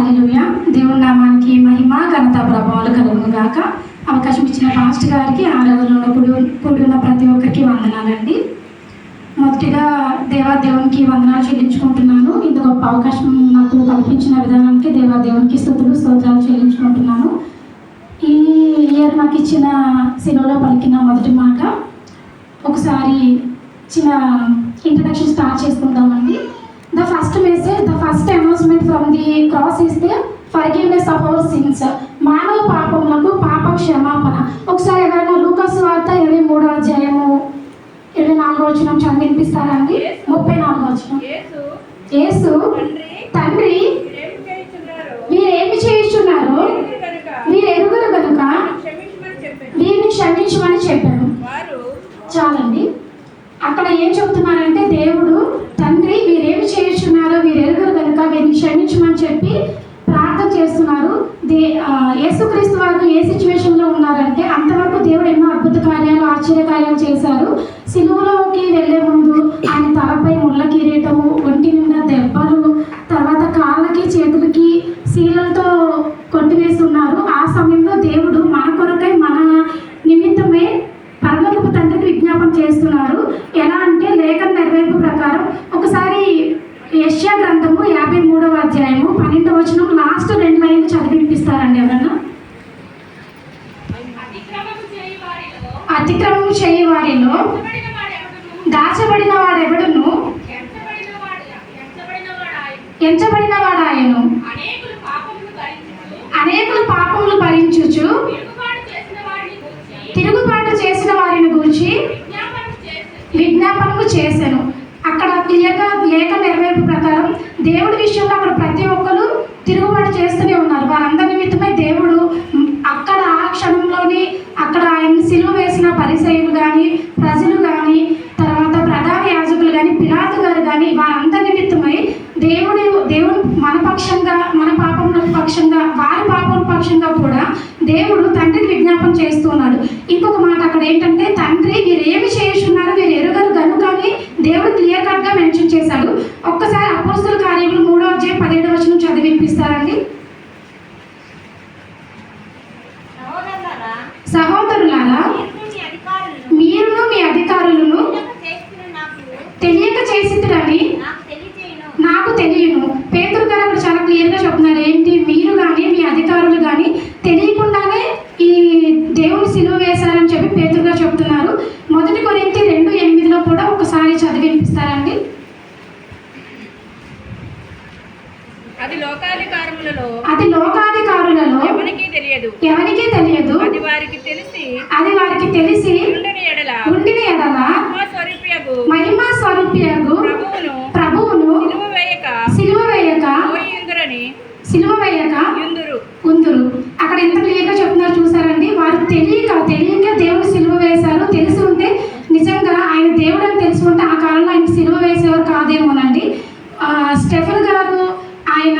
హల్లెలూయా దేవుని నామానికి మహిమ ఘనత ప్రభావాలు కలుగును గాక అవకాశం ఇచ్చిన పాస్ట్ గారికి ఆరాధనలో కూడి కూడి ఉన్న ప్రతి ఒక్కరికి వందనాలండి. మొదటిగా దేవా దేవునికి వందనాలు చెల్లించుకుంటున్నాను. ఇంత గొప్ప అవకాశం నాకు కల్పించిన విధానానికి దేవా దేవునికి స్థుతులు స్తోత్రాలు చెల్లించుకుంటున్నాను. ఈ ఇయర్ నాకు ఇచ్చిన సినిమాలో పలికిన మొదటి మాట ఒకసారి చిన్న ఇంట్రడక్షన్ స్టార్ట్ చేసుకుందామండి. First message the first announcement from the cross is the forgiveness of our sins మానవ పాపములకు పాప క్షమాపణ ఒకసారి ఎవరైనా లూకాస్ వార్త ఇరవై మూడో అధ్యాయము ఇరవై నాలుగో వచ్చిన చదివి వినిపిస్తారండి ముప్పై నాలుగో వచ్చిన యేసు. తండ్రి. మీరేమి చేయుచున్నారో? మీరేమి చేయిస్తున్నారు మీరు ఎరుగురు కనుక వీరిని క్షమించమని చెప్పాను. వారు చాలండి. అక్కడ ఏం చెప్తున్నారంటే దేవుడు తండ్రి మీరు చేయుచున్నారో ఎరుగురు కనుక వీరిని క్షమించమని చెప్పి ప్రార్థన చేస్తున్నారు. దే యేసుక్రీస్తు వారు ఏ సిచ్యువేషన్లో ఉన్నారంటే అంతవరకు దేవుడు ఎన్నో అద్భుత కార్యాలు ఆశ్చర్య కార్యాలు చేశారు. సిలువలోకి వెళ్ళే ముందు ఆయన తలపై ముళ్ళ కిరీటము ఒంటి నిండా దెబ్బలు తర్వాత కాళ్ళకి చేతులకి శీలలతో కొట్టివేస్తున్నారు. ఆ సమయంలో దేవుడు మన కొరకై మన నిమిత్తమే పరలోకపు తండ్రికి విజ్ఞాపం చేస్తున్నారు. ఎలా అంటే లేఖన నెరవేర్పు ప్రకారం ఒకసారి యశ్యా గ్రంథము యాభై మూడవ అధ్యాయము పన్నెండవ వచనం లాస్ట్ రెండు లైన్లు చదివి వినిపిస్తారండి ఎవరన్నా? అతిక్రమము అతిక్రమం చేయి వారిలో దాచబడిన వాడెవడును ఎంచబడిన వాడు ఎంచబడిన వాడాయను అనేకులు పాపములు భరించుచు తిరుగుబాటు చేసిన వారిని గురించి విజ్ఞాపన విజ్ఞాపనము చేశాను అక్కడ క్లియర్గా లేఖ నెరవేర్పు ప్రకారం దేవుడి విషయంలో అక్కడ ప్రతి ఒక్కరు తిరుగుబాటు చేస్తూనే ఉన్నారు. వారందరి నిమిత్తమై దేవుడు అక్కడ ఆ క్షణంలోని అక్కడ ఆయన సిలువ వేసిన పరిసయులు కానీ ప్రజలు కానీ తర్వాత ప్రధాన యాజకులు కానీ పిలాతు గారు కానీ వారందరి నిమిత్తమై దేవుడు దేవుడు మన పక్షంగా మన పాపముల పక్షంగా వారి పాప పక్షంగా కూడా దేవుడు తండ్రికి విజ్ఞాపన చేస్తున్నాడు. ఇంకొక మాట అక్కడ ఏంటంటే తండ్రి మీరు ఏమి చేస్తున్నారు మీరు ఎరుగరు గనుక అని దేవుడు క్లియర్ కట్గా మెన్షన్ చేశాడు. ఒక్కసారి అపోస్తుల కార్యములు మూడో అధ్యాయం పదిహేడవ వచనం చదివి వినిపిస్తారండి సహోదరులారా సహోదరులారా మీరు మీ అధికారులను మీరును మీ అధికారులను తెలియక చేసిన నాకు తెలియక చేసిద్దని నాకు తెలియజేయను నాకు తెలియను పేతురు గారు అక్కడ చాలా క్లియర్గా చెప్తున్నారు ఏంటి మీరు కానీ మీ అధికారులు కానీ తెలియకుండానే ఈ దేవుని సిలువ వేశారని చెప్పి పేతురు గారు చెప్తున్నారు మొదటి కొరింతి రెండు ఎనిమిదిలో కూడా ఒకసారి చదివి వినిపిస్తారండి అది లోకాధికారములలో అది లోకాధికారులలో ఎవరికి తెలియదు ఎవరికీ తెలియదు. అది వారికి తెలిసి అది వారికి తెలిసి ఉండని ఎడల ఉండిన ఎడల స్వరూప్యగు మహిమా స్వరూప్యగు ప్రభువును ప్రభువును నిలువ వేయక సిలువ వేయక పోయిందురని సిలువ వేయక యుందురు ఉందురు అక్కడ ఎంత క్లియర్గా చెప్తున్నారు చూసారండి వారు తెలియక తెలియక దేవుడు సిలువ వేశారు తెలిసి ఉంటే నిజంగా ఆయన దేవుడు అని తెలిసి ఉంటే ఆ కాలంలో ఆయన సిలువ వేసేవారు కాదేమోనండి ఆ, స్టెఫెన్ గారు ఆయన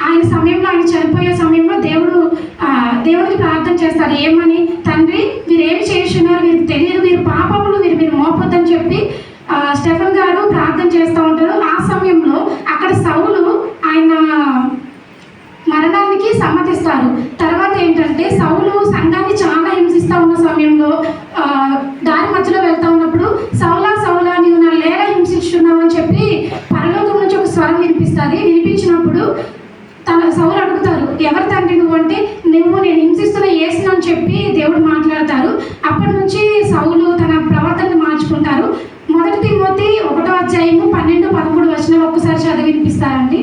ఆయన సమయంలో ఆయన చనిపోయే సమయంలో దేవుడు దేవుడికి ప్రార్థన చేస్తారు. ఏమని? తండ్రి మీరు ఏమి చేస్తున్నారు మీరు తెలియదు మీరు పాపములు మీరు మీరు మోపొద్దని చెప్పి స్టెఫన్ గారు ప్రార్థన చేస్తూ ఉంటారు. ఆ సమయంలో అక్కడ సౌలు ఆయన మరణానికి సమ్మతిస్తారు. తర్వాత ఏంటంటే సౌలు సంఘాన్ని చాలా హింసిస్తూ ఉన్న సమయంలో దారి మధ్యలో వెళ్తూ ఉన్నప్పుడు సౌలా సౌలా నీవు నా లేల హింసిస్తున్నావు అని చెప్పి పరలోకం నుంచి ఒక స్వరం వినిపిస్తుంది. వినిపించినప్పుడు తన సౌలు అడుగుతారు ఎవరి తండ్రి నువ్వు? అంటే నువ్వు నేను హింసిస్తున్న యేసును అని చెప్పి దేవుడు మాట్లాడతారు. అప్పటి నుంచి సౌలు తన ప్రవర్తనను మార్చుకుంటారు. మొదటి తిమ్మతి ఒకటో అధ్యాయము పన్నెండు పదమూడు వచ్చిన ఒక్కసారి చదివి వినిపిస్తారండి.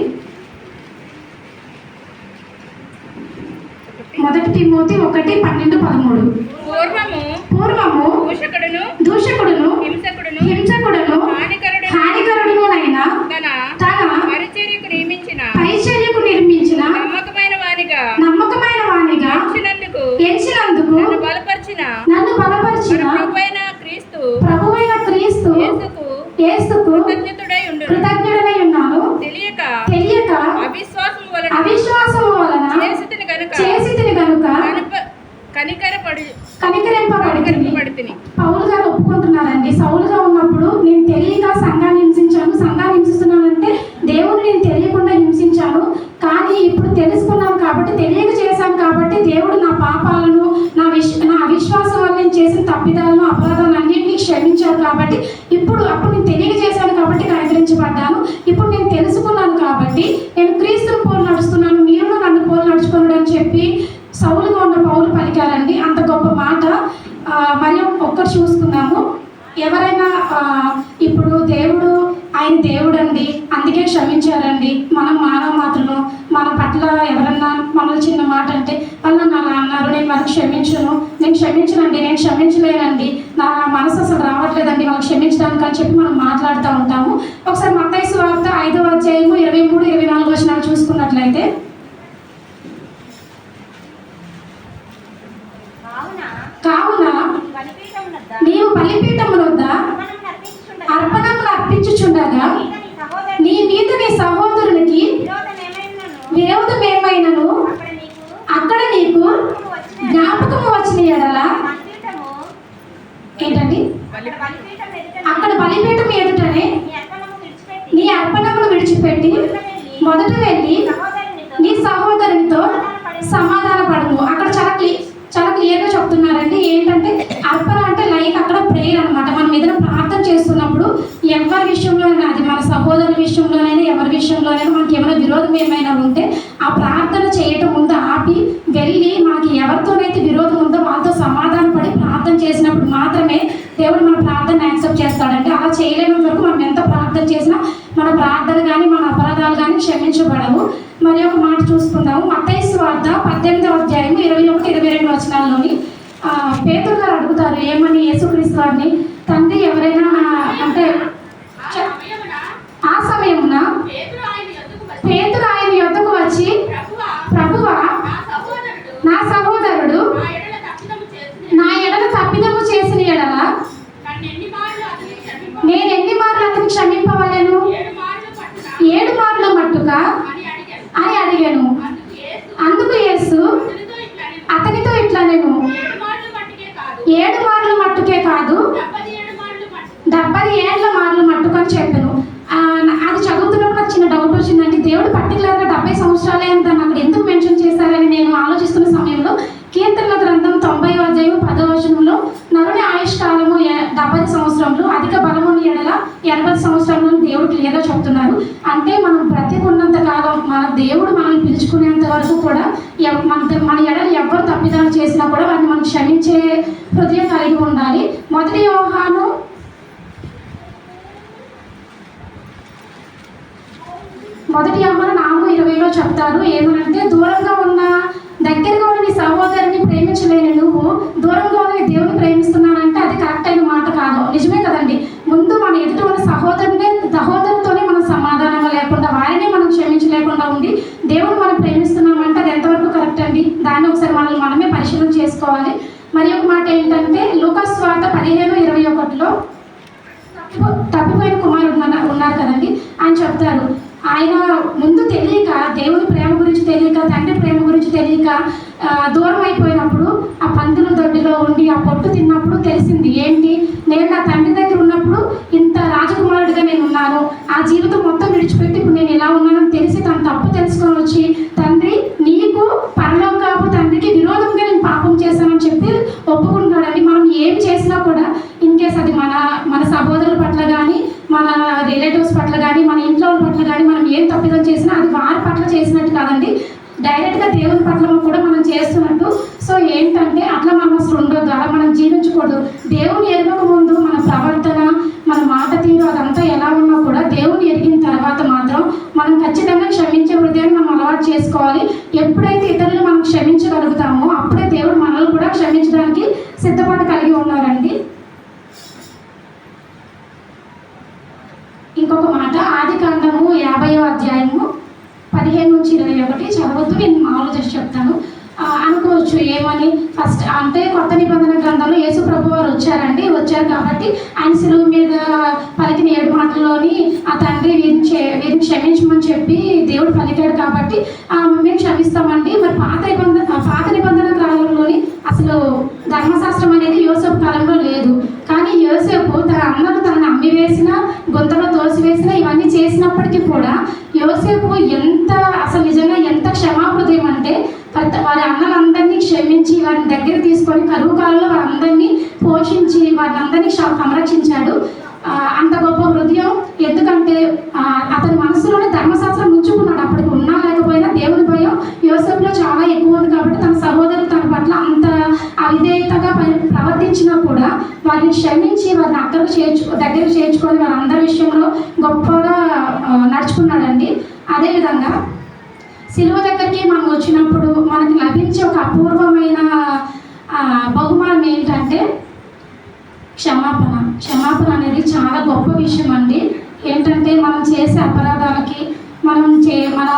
మొదటి తిమోతి ఒకటి పన్నెండు పదమూడు. పూర్వము పూర్వము దూషకుడును దూషకుడును కనికరింపబడితిని పౌలు గారు ఒప్పుకుంటున్నారండి. సౌలుగా ఉన్నప్పుడు నేను తెలియక సంఘాన్ని హింసించాను. సంఘాన్ని హింసిస్తున్నానంటే దేవుని నేను తెలియకుండా హింసించాను. కానీ తెలియక చేశాను కాబట్టి దేవుడు నా పాపాలను నా విశ్ నా అవిశ్వాసం వల్ల నేను చేసిన తప్పిదాలను అపరాధాలను అన్నింటినీ క్షమించారు కాబట్టి ఇప్పుడు అప్పుడు నేను తెలియక చేశాను కాబట్టి కనికరించబడ్డాను. ఇప్పుడు నేను తెలుసుకున్నాను కాబట్టి నేను క్రీస్తుని పోలు నడుస్తున్నాను. మీరు నన్ను పోలు నడుచుకున్నాడు అని చెప్పి సౌలుగా ఉన్న పలికారండి అంత గొప్ప మాట. మరియు మరి ఒక్కటి చూసుకుందాము. ఎవరైనా ఇప్పుడు దేవుడు ఆయన దేవుడు అండి అందుకే క్షమించారండి. మనం మానవ మాత్రము. మన పట్ల ఎవరన్నా మనల్ని చిన్న మాట అంటే వాళ్ళు నా అన్నారు. నేను వాళ్ళకి క్షమించను. నేను క్షమించనండి. నేను క్షమించలేనండి. నా మనసు అసలు రావట్లేదండి. వాళ్ళు క్షమించడానికి అని చెప్పి మనం మాట్లాడుతూ ఉంటాము. ఒకసారి మత్తైసు వార్త ఐదో అధ్యాయము ఇరవై మూడు ఇరవై నాలుగు వచనాలు చూసుకున్నట్లయితే కావున కావున బలిపీఠం వద్ద నీవు బలిపీఠము వద్ద అర్పణం అర్పించుచుండగా అర్పణములు అర్పించుచుండగా మీద నీ సహోదరుని నీ మీద నీ సహోదరునికి విరోధమేమైనను విరోధం ఏమైనను అక్కడ నీకు అక్కడ నీకు జ్ఞాపకము వచ్చిన జ్ఞాపకము వచ్చిన ఎడల బలిపీఠము ఏంటండి అక్కడ బలిపీఠం ఎదుట అక్కడ బలిపీఠం ఎదుటనే నీ అర్పణము విడిచిపెట్టి నీ అర్పణములు విడిచిపెట్టి మొదట వెళ్ళి నీ సహోదరునితో సమాధాన పడము అక్కడ చాలా క్లి చాలా క్లియర్గా చెప్తున్నారండి. ఏంటంటే అర్పణ అంటే లైక్ అక్కడ ప్రేయర్ అనమాట మనం ఏదైనా ప్రార్థన చేస్తున్నప్పుడు ఎవరి విషయంలోనైనా అది మన సహోదరుల విషయంలోనైనా ఎవరి విషయంలోనైనా మనకి ఏమైనా విరోధం ఏమైనా ఉంటే ఆ ప్రార్థన చేయటం ముందు ఆపి వెళ్ళి మనకి ఎవరితోనైతే విరోధం ఉందో వాళ్ళతో సమాధాన పడి ప్రార్థన చేసినప్పుడు మాత్రమే దేవుడు మన ప్రార్థన యాక్సెప్ట్ చేస్తాడండి. అలా చేయలేని వరకు మనం ఎంత ప్రార్థన చేసినా మన ప్రార్థన కానీ మన అపరాధాలు కానీ క్షమించబడవు. మరి ఒక మాట చూసుకుందాము. మత్తైసు వార్త పద్దెనిమిదవ అధ్యాయం ఇరవై ఒకటి ఇరవై రెండు వచనాల్లోని ఆ, పేతురు గారు అడుగుతారు ఏమని యేసుక్రీస్తు వారిని? తండ్రి ఎవరైనా అంటే ఆ సమయమున పేతురు ఆయన యొద్దకు వచ్చి, ప్రభువా నా సహోదరుడు నా సహోదరుడు నా ఎడల తప్పిదము చేసిన నా ఎడల తప్పిదము చేసిన ఎడల నన్నెన్ని మార్లు అతనికి క్షమింప నేను ఎన్ని మార్లు అతను క్షమింపవలను ఏడు మార్లు పట్టున ఏడు మార్లు మట్టుగా అని అడిగాను అని అడిగాను అందుకు యేసు అందుకు యేసు అతనితో ఇట్లా నేను అతనితో ఇట్లా నేను ఏడు మార్లు మట్టుకే కాదు ఏడు మార్లు మట్టుకే కాదు డెబ్బది ఏడు మార్లు మట్టు డెబ్బై ఏళ్ళ మార్లు మట్టుకొని చెప్పాను ఆ, నా- అది చదువుతున్నప్పుడు నాకు చిన్న డౌట్ వచ్చిందండి దేవుడు పర్టికులర్గా డెబ్బై సంవత్సరాలే అని దాన్ని అక్కడ ఎందుకు మెన్షన్ చేశారని నేను ఆలోచిస్తున్న సమయంలో కీర్తనల గ్రంథం తొంభై అధ్యాయం పదో వచనంలో నరుని ఆయుష్ కాలము ఎ- డెబ్బై సంవత్సరములు అధిక బలముని ఎడల ఎనభై సంవత్సరములు దేవుడు క్లియర్గా చెప్తున్నారు అంటే మనం బ్రతికున్నంత కాలం మన దేవుడు మనల్ని పిలుచుకునేంత వరకు కూడా ఎవ- మన మన ఎడల ఎవరు తప్పిదాలు చేసినా కూడా వాటిని మనం క్షమించే హృదయం కలిగి ఉండాలి మొదటి యోహాను మొదటి అమ్మ నాలుగు ఇరవైలో చెప్తారు ఏమనంటే దూరంగా ఉన్న దగ్గరగా ఉన్న నీ సహోదరుని ప్రేమించలేని నువ్వు దూరంగా ఉన్న దేవుని ప్రేమిస్తున్నానంటే అది కరెక్ట్ అయిన మాట కాదు. నిజమే కదండి. ముందు మన ఎదుట ఉన్న సహోదరునే సహోదరుతోనే మనం సమాధానంగా లేకుండా వారిని మనం క్షమించలేకుండా ఉండి దేవుడు మనం ప్రేమిస్తున్నామంటే అది ఎంతవరకు కరెక్ట్ అండి? దాన్ని ఒకసారి మనల్ని మనమే పరిశీలన చేసుకోవాలి. మరి ఒక మాట ఏంటంటే లోకస్ వార్త పదిహేను ఇరవై ఒకటిలో తప్పిపోయిన కుమారుడు ఉన్నారు కదండి. ఆయన చెప్తారు ఆయన ముందు తెలియక దేవుని ప్రేమ గురించి తెలియక తండ్రి ప్రేమ గురించి తెలియక దూరం అయిపోయినప్పుడు ఆ పందుల దొడ్డిలో ఉండి ఆ పొట్టు తిన్నప్పుడు తెలిసింది ఏంటి? నేను నా తండ్రి దగ్గర ఉన్నప్పుడు ఇంత రాజకుమారుడిగా నేను ఉన్నాను ఆ జీవితం మొత్తం విడిచిపెట్టి ఇప్పుడు నేను ఎలా ఉన్నానని తెలిసి తన తప్పు తెలుసుకొని వచ్చి తండ్రి నీకు పరలోకాపు తండ్రికి విరోధం నేను పాపం చేశానని చెప్పి ఒప్పుకుంటున్నాడండి మనం ఏం చేసినా కూడా ఇన్ కేస్ అది మన మన సహోదరుల పట్ల కానీ మన రిలేటివ్స్ పట్ల కానీ మన ఇంట్లో వాళ్ళ పట్ల కానీ మనం ఏం తప్పిదం చేసినా అది వారి పట్ల చేసినట్టు కాదండి డైరెక్ట్గా దేవుని పట్ల కూడా మనం చేస్తున్నట్టు సో ఏంటంటే అట్లా మనం అసలు ఉండొద్దు అలా మనం జీవించకూడదు దేవుని ఎరగక ముందు మన ప్రవర్తన మన మాట తీరు అదంతా ఎలా ఉన్నా కూడా దేవుని ఎరిగిన తర్వాత మాత్రం మనం ఖచ్చితంగా క్షమించే హృదయాన్ని మనం అలవాటు చేసుకోవాలి ఎప్పుడైతే ఇతరులు మనం క్షమించగలుగుతామో అప్పుడే దేవుడు మనల్ని కూడా క్షమించడానికి సిద్ధపాటు కలిగి ఉన్నారండి ఇంకొక మాట ఆది కాండము యాభైవ అధ్యాయము పదిహేను నుంచి ఇరవై ఒకటి చదవద్దు నేను మామూలు జస్ట్ చెప్తాను ఆ, అనుకోవచ్చు ఏమని ఫస్ట్ అంటే కొత్త నిబంధన గ్రంథంలో యేసు ప్రభు వారు వచ్చారండి వచ్చారు కాబట్టి ఆయన సిలువు మీద పలికిన ఏడు మాటల్లోని ఆ తండ్రి వీరిని వీరిని క్షమించమని చెప్పి దేవుడు పలికాడు కాబట్టి మేము క్షమిస్తామండి. మరి పాత నిబంధన పాత నిబంధన కాలంలోని అసలు ధర్మశాస్త్రం అనేది యోసేపు కాలంలో లేదు. కానీ యోసేపు తన అన్నలు తనని అమ్మివేసిన గుంతలో తోసివేసిన ఇవన్నీ చేసినప్పటికీ కూడా యోసేపు ఎంత అసలు నిజంగా ఎంత క్షమాపృదయం అంటే ప్రతి వారి అన్నలందరినీ క్షమించి వారిని దగ్గర తీసుకొని కరువు కాలంలో వారందరినీ పోషించి వారిని అందరినీ సంరక్షించాడు. అంత గొప్ప హృదయం. ఎందుకంటే అతని మనసులోనే ధర్మశాస్త్రం ఉంచుకున్నాడు. అప్పటికి ఉన్నా లేకపోయినా దేవుని భయం యోసేపులో చాలా ఎక్కువ ఉంది కాబట్టి తన సహోదరు తన పట్ల అంత అవిధేయతగా ప్రవర్తించినా కూడా వారిని క్షమించి వారిని అక్కడికి చేర్చు దగ్గర చేర్చుకొని వారందరి విషయంలో గొప్ప ఆ, నడుచుకున్నాడండి అదేవిధంగా సిలువ దగ్గరికి మనం వచ్చినప్పుడు మనకి ఒక అపూర్వమైన బహుమానం ఏంటంటే క్షమాపణ. క్షమాపణ అనేది చాలా గొప్ప విషయం అండి ఏంటంటే మనం చేసే అపరాధాలకి మనం చే మన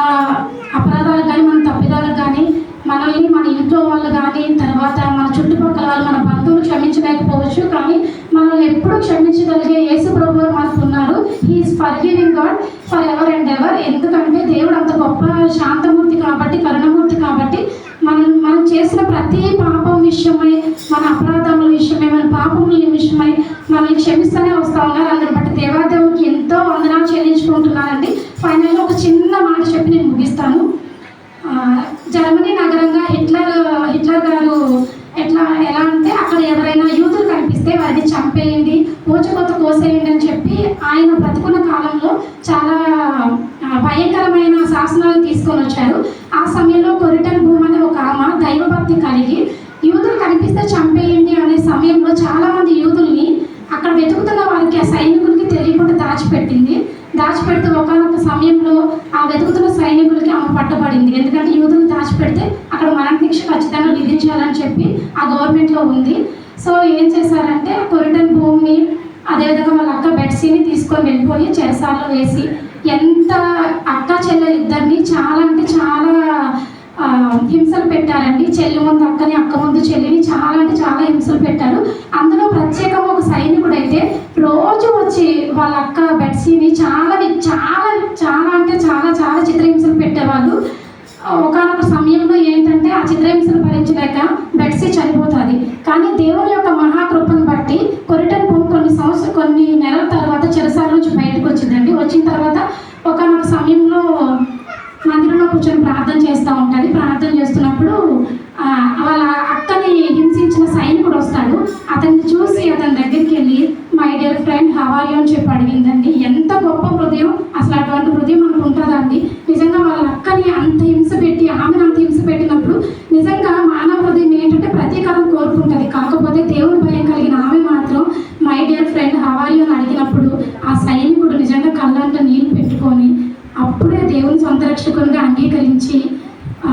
అపరాధాలకు కానీ మన తప్పిదాలకు కానీ మనల్ని మన ఇంట్లో వాళ్ళు కానీ తర్వాత మన చుట్టుపక్కల వాళ్ళు మన బంధువులు క్షమించలేకపోవచ్చు. కానీ మనల్ని ఎప్పుడూ క్షమించగలిగే యేసు ప్రభు మనకు ఉన్నారు. He is forgiving God forever and ever ఎందుకంటే దేవుడు అంత గొప్ప శాంతమూర్తి కాబట్టి కరుణమూర్తి కాబట్టి మనం మనం చేసిన ప్రతి పాపం విషయమై మన అపరాధముల విషయమై మన పాపముల విషయమై మనల్ని క్షమిస్తూనే వస్తా. ఉన్నారు అందుని బట్టి దేవాదేవునికి ఎంతో వందనాలు చెల్లించుకుంటున్నానండి ఫైనల్గా ఒక చిన్న మాట చెప్పి నేను ముగిస్తాను ఆ, జర్మనీ నగరంగా హిట్లర్ హిట్లర్ గారు ఎట్లా ఎలా అంటే అక్కడ ఎవరైనా యూతులు కనిపిస్తే వారిని చంపేయండి ఊచకొత్త కోసేయండి అని చెప్పి ఆయన బ్రతుకున్న కాలంలో చాలా ఆ, భయంకరమైన శాసనాలు తీసుకొని వచ్చారు ఆ సమయంలో కొరిటన్ భూమి అనే ఒక ఆమె దైవభక్తి కలిగి యూదులు కనిపిస్తే చంపేయండి అనే సమయంలో చాలామంది యూదుల్ని అక్కడ వెతుకుతున్న వారికి ఆ సైనికులకి తెలియకుండా దాచిపెట్టింది. దాచిపెడితే ఒకనొక సమయంలో ఆ వెతుకుతున్న సైనికులకి ఆమె పట్టబడింది. ఎందుకంటే యూదులు దాచిపెడితే అక్కడ మరణశిక్ష ఖచ్చితంగా విధించాలని చెప్పి ఆ గవర్నమెంట్లో ఉంది. సో ఏం చేశారంటే కొరిటన్ భూమి అదేవిధంగా వాళ్ళ అక్క బెడ్సీని తీసుకొని వెళ్ళిపోయి చెరసాల్లో వేసి ఎంత అక్క చెల్లెలు ఇద్దరిని చాలా అంటే చాలా హింసలు పెట్టారండి. చెల్లి ముందు అక్కని అక్క ముందు చెల్లిని చాలా అంటే చాలా హింసలు పెట్టారు. అందులో ప్రత్యేకంగా ఒక సైనికుడు అయితే రోజు వచ్చి వాళ్ళ అక్క బెడ్సీని చాలా చాలా చాలా అంటే చాలా చాలా చిత్రహింసలు పెట్టేవాళ్ళు. ఒకనొక సమయంలో ఏంటంటే ఆ చిత్రహింసలు భరించలేక బెడ్సీ చనిపోతుంది. కానీ దేవుని యొక్క మహాకృపను బట్టి కొరిటన్ భూమి కొన్ని సంవత్సరం కొన్ని నెలల తర్వాత చెరసాల నుంచి బయటకు వచ్చిందండి. వచ్చిన తర్వాత ఒకనొక సమయంలో కనిపిస్తూ ఉంటుంది ప్రార్థన చేస్తున్నప్పుడు వాళ్ళ అక్కని హింసించిన సైనికుడు వస్తాడు. అతన్ని చూసి అతని దగ్గరికి వెళ్ళి మై డియర్ ఫ్రెండ్ హవాలి అని చెప్పి అడిగిందండి. ఎంత గొప్ప హృదయం అసలు అటువంటి హృదయం మనకు ఉంటుందా అండి? నిజంగా వాళ్ళ అక్కని అంత హింస పెట్టి ఆమెను అంత హింస పెట్టినప్పుడు నిజంగా మానవ హృదయం ఏంటంటే ప్రతీకారం కోరుకుంటుంది. కాకపోతే దేవుని భయం కలిగిన ఆమె మాత్రం మై డియర్ ఫ్రెండ్ హవాయో అని అడిగినప్పుడు ఆ సైనికుడు నిజంగా కళ్ళంట నీళ్ళు పెట్టుకొని అప్పుడే దేవుని సొంత రక్షకునిగా అంగీకరించి ఆ,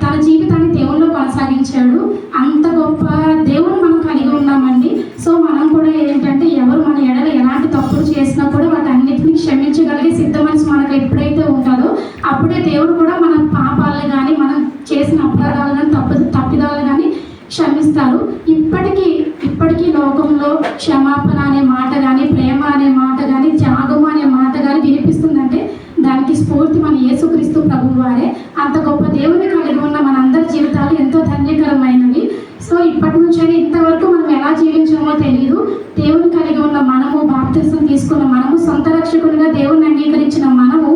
తన జీవితాన్ని దేవుల్లో కొనసాగించాడు అంత గొప్ప దేవుని మనం కలిగి ఉన్నామండి సో మనం కూడా ఏంటంటే ఎవరు మన ఎడల ఎలాంటి తప్పులు చేసినా కూడా వాటన్నిటిని క్షమించగలిగే సిద్ధ మనసు మనకు ఎప్పుడైతే ఉంటుందో అప్పుడే దేవుడు కూడా మన పాపాలను కానీ మనం చేసిన అపరాధాలు కానీ తప్పు తప్పిదాలు కానీ క్షమిస్తారు. ఇప్పటికీ ఇప్పటికీ లోకంలో క్షమాపణ అనే మాట కానీ ప్రేమ అనే మాట కానీ త్యాగం అనే మాట కానీ వినిపిస్తుందంటే దానికి స్ఫూర్తి మన యేసుక్రీస్తు ప్రభు వారే. అంత గొప్ప దేవుని కలిగి ఉన్న మనందరి జీవితాలు ఎంతో ధన్యకరమైనవి. సో ఇప్పటి నుంచి ఇంతవరకు మనం ఎలా జీవించామో తెలియదు దేవుని కలిగి ఉన్న మనము బాప్తిసం తీసుకున్న మనము సొంత రక్షకునిగా దేవుని అంగీకరించిన మనము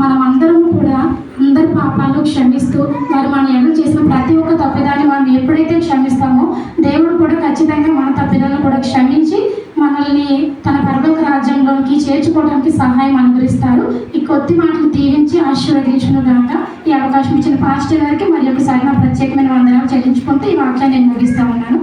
మనమందరం కూడా అందరి పాపాలు క్షమిస్తూ వారు మన ఎదురు చేసిన ప్రతి ఒక్క తప్పిదాన్ని మనం ఎప్పుడైతే క్షమిస్తామో దేవుడు కూడా ఖచ్చితంగా మన తప్పిదాలను కూడా క్షమించి మనల్ని తన పరలోక రాజ్యంలోకి చేర్చుకోవడానికి సహాయం అనుగ్రహిస్తారు ఈ కొద్ది మాటలు దీవించి ఆశీర్వదించును గాక ఈ అవకాశం ఇచ్చిన పాస్టర్ గారికి మరి ఒకసారి నా ప్రత్యేకమైన వందనాలు చెల్లించుకుంటూ ఈ వాక్యాన్ని నేను ముగిస్తా ఉన్నాను.